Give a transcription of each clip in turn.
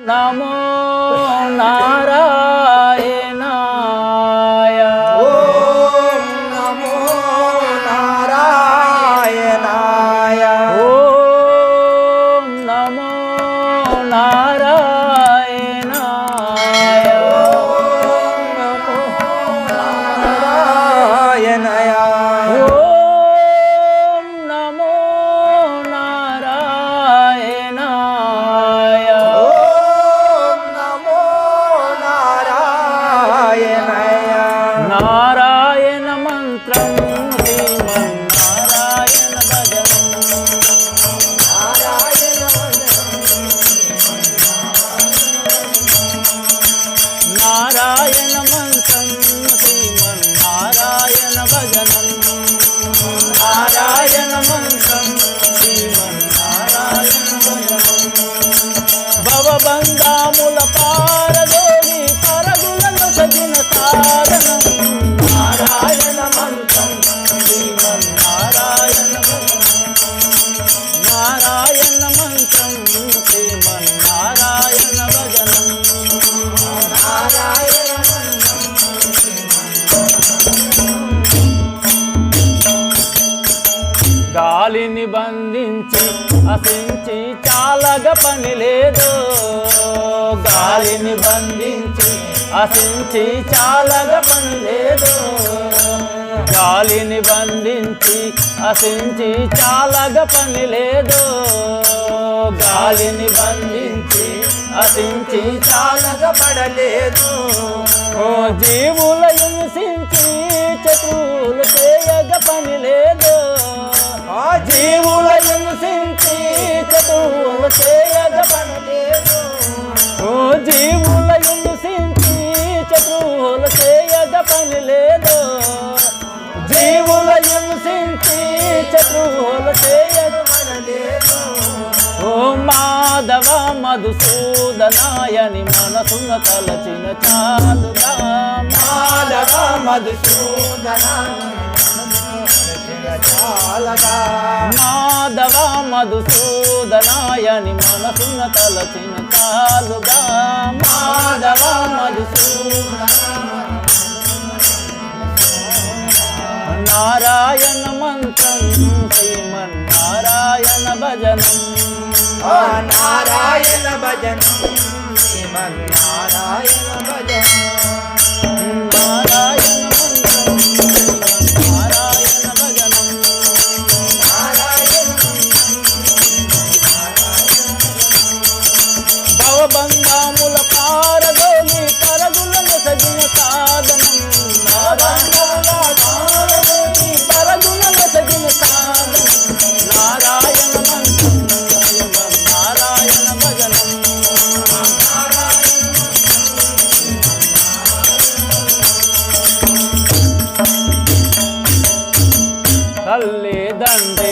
નમો નારાયણ మంత్రం అసించి చాలగ పని లేదు. గాలిని బంధించి అసించి చాలగ పని లేదు. గాలిని బంధించి అసించి చాలగ పని లేదు. గాలిని బంధించి అసించి చాలగా పడలేదు. ఓ జీవుల హింసించి చతువులు చేయగ పని లేదు. ఆ జీవుల చేయగ పని లేదు ఓ జీవుల హింసించి చతువులు చేయగ పని లేదు జీవుల హింసించి చతువులు చేయగ పని లేదు ఓ మాధవ మధుసూదనాయని మనసున తలచిన చాలుగా మాధవ మధుసూదన చాలగా. మాధవ మధుసూదనాయని మనసున తలచిన చాలుగా. మాధవ మధుసూదన. నారాయణ మంత్రం శ్రీమన్నారాయణ భజనం. ఆ నారాయణ భజనం శ్రీమన్నారాయణ భజనం. తల్లిదండ్రి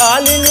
all in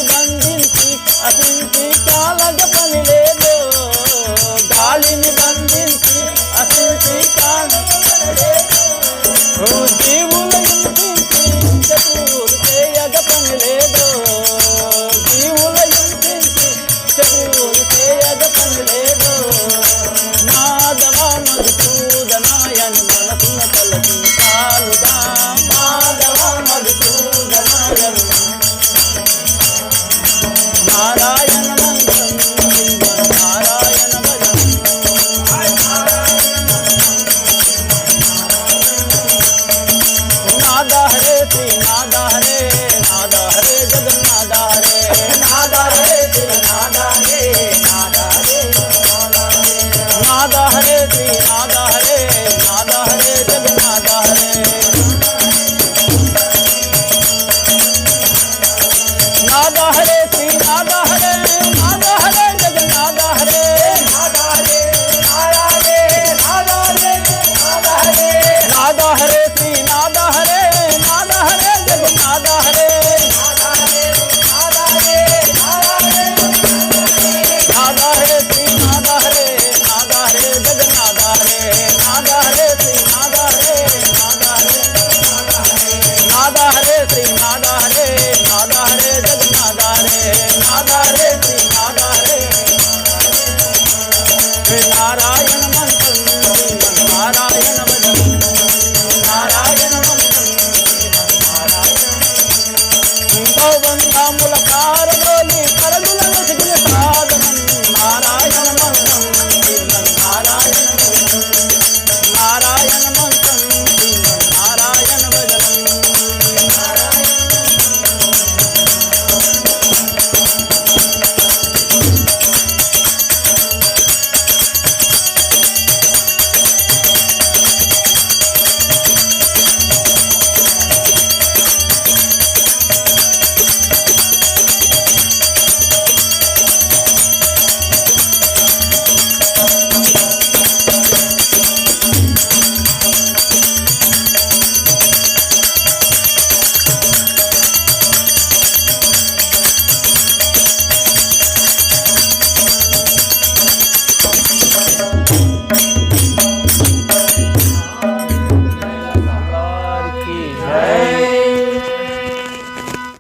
राधा हरे ನಾರಾಯಣ ಮಂತ್ರ